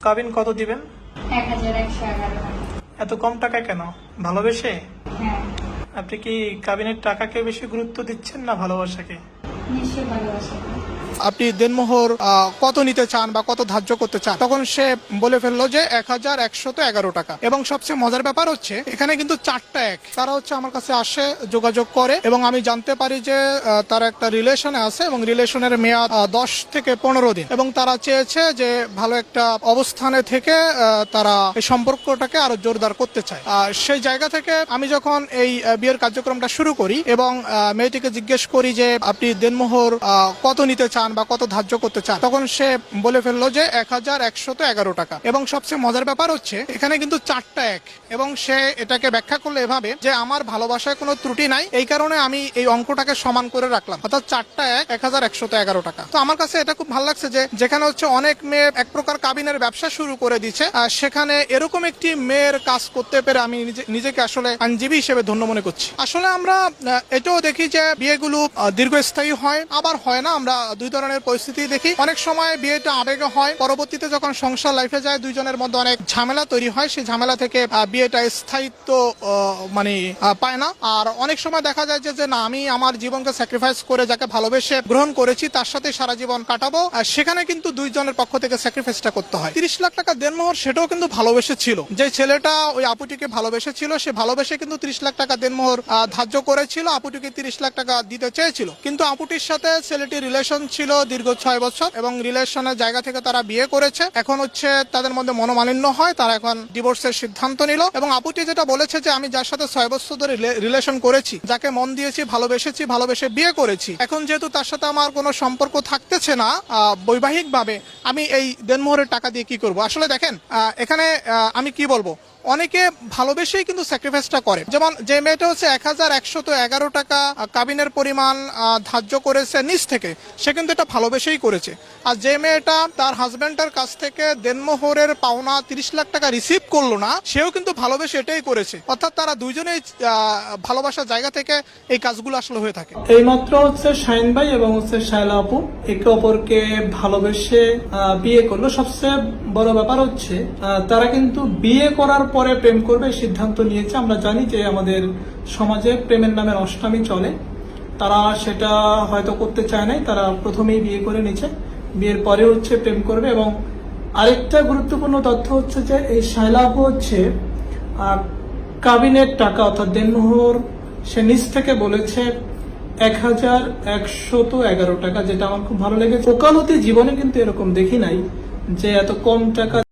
কাবিন কত দিবেন? এত কম টাকা কেন? ভালোবেসে? হ্যাঁ। আপনি কি কাবিনের টাকাকে বেশি গুরুত্ব দিচ্ছেন না ভালোবাসাকে? নিশ্চয়ই ভালোবাসা। আপনি দেনমোহর কত নিতে চান বা কত ধার্য করতে চান, তখন সে বলে ফেলল যে এক হাজার একশত এগারো টাকা। এবং সবচেয়ে মজার ব্যাপার হচ্ছে, এখানে কিন্তু চারটা এক। তারা হচ্ছে আমার কাছে আসে, যোগাযোগ করে, এবং আমি জানতে পারি যে তারা একটা রিলেশনে আছে, এবং রিলেশনের মেয়াদ দশ থেকে পনেরো দিন। এবং তারা চেয়েছে যে, ভালো একটা অবস্থানে থেকে তারা এই সম্পর্কটাকে আরও জোরদার করতে চায়। আর সেই জায়গা থেকে আমি যখন এই বিয়ের কার্যক্রমটা শুরু করি, এবং মেয়েটিকে জিজ্ঞেস করি যে, আপনি দেনমোহর কত নিতে চান? বা কত ধার্য করতে চান, তখন সে বলে ফেলল যে এক হাজার একশত এগারো টাকা। এবং সবচেয়ে মজার ব্যাপার হচ্ছে, এখানে কিন্তু চারটা এক। এবং সে এটাকে ব্যাখ্যা করল এভাবে যে, আমার ভালোবাসায় কোনো ত্রুটি নাই, এই কারণে আমি এই অঙ্কটাকে সমান করে রাখলাম। অর্থাৎ চারটা এক এক হাজার একশত এগারো টাকা। তো আমার কাছে এটা খুব ভালো লাগছে যে, যেখানে হচ্ছে অনেক মেয়ে এক প্রকার কাবিনের ব্যবসা শুরু করে দিচ্ছে, আর সেখানে এরকম একটি মেয়ের কাজ করতে পেরে আমি নিজেকে আসলে আইনজীবী হিসেবে ধন্য মনে করছি। আসলে আমরা এটাও দেখি যে, বিয়েগুলো দীর্ঘস্থায়ী হয়, আবার হয় না। আমরা দুই ধরনের পরিস্থিতি দেখি। অনেক সময় বিয়েটা আবেগে হয়। পরবর্তীতে যখন সংসার লাইফে যায়, দুইজনের মধ্যে অনেক ঝামেলা তৈরি হয়। সেই ঝামেলা থেকে বিয়েটা স্থায়িত্ব মানে পায় না। আর অনেক সময় দেখা যায় যে না, আমি আমার জীবনকে স্যাক্রিফাইস করে যাকে ভালোবেসে গ্রহণ করেছি, তার সাথে সারা জীবন কাটাবো। আর সেখানে কিন্তু দুইজনের পক্ষ থেকে স্যাক্রিফাইসটা করতে হয়। তিরিশ লাখ টাকা দেনমোহর সেটাও কিন্তু ভালোবেসে ছিল যে ছেলেটা ওই আপুটিকে ভালোবেসে ছিল সে ভালোবেসে কিন্তু তিরিশ লাখ টাকা দেনমোহর ধার্য করেছিল। আপুটিকে তিরিশ লাখ টাকা দিতে চেয়েছিল। কিন্তু আপুটির সাথে ছেলেটির রিলেশন ছিল দীর্ঘ ছয় বছর এবং রিলেশনের জায়গা থেকে তারা বিয়ে করেছে। এখন হচ্ছে তাদের মধ্যে মনোমালিন্য হয়, তারা এখন ডিভোর্সের সিদ্ধান্ত নিল এবং আপুটি যেটা বলেছে যে, আমি যার সাথে ছয় বছর ধরে রিলেশন করেছি, যাকে মন দিয়েছি, ভালোবেসেছি, ভালোবেসে বিয়ে করেছি, এখন যেহেতু তার সাথে আমার কোনো সম্পর্ক থাকতেছে না বৈবাহিক ভাবে আমি এই দেনমোহরের টাকা দিয়ে কি করব? আসলে দেখেন এখানে আমি কি বলব? অনেকে ভালোবেসেই কিন্তু স্যাক্রিফাইসটা করে। যেমন যে মেয়েটা হচ্ছে এক হাজার একশত এগারো টাকা কাবিনের পরিমাণ ধার্য করেছে নিচ থেকে। সে কিন্তু এটা ভালোবেসেই করেছে। আর যে মেয়েটা তার হাজব্যান্ডের কাছ থেকে দেনমোহরের পাওনা তিরিশ লাখ টাকা রিসিভ করল না, সেও কিন্তু ভালোবেসে এটাই করেছে। অর্থাৎ তারা দুইজনেই ভালোবাসার জায়গা থেকে এই কাজগুলো আসলে হয়ে থাকে। এইমাত্র হচ্ছে শাহিন ভাই এবং হচ্ছে শায়লা আপু, একে অপরকে ভালোবেসে বিয়ে করল। সবচেয়ে বড় ব্যাপার হচ্ছে তারা কিন্তু বিয়ে করার পরে প্রেম করবে সিদ্ধান্ত নিয়েছে। আমরা জানি যে আমাদের সমাজে প্রেমের নামে অষ্টমী চলে। তারা সেটা হয়তো করতে চায় নাই, তারা প্রথমেই বিয়ে করে নিচ্ছে বিয়ের পরে হচ্ছে প্রেম করবে এবং আরেকটা গুরুত্বপূর্ণ তথ্য হচ্ছে যে এই শায়লা হচ্ছে কাবিনের টাকা, অর্থাৎ দেনমোহর সে নিজ থেকে বলেছে এক হাজার একশত এগারো টাকা, যেটা আমার খুব ভালো লেগেছে। ওকালতি জীবনে কিন্তু এরকম দেখি নাই যে এত কম টাকা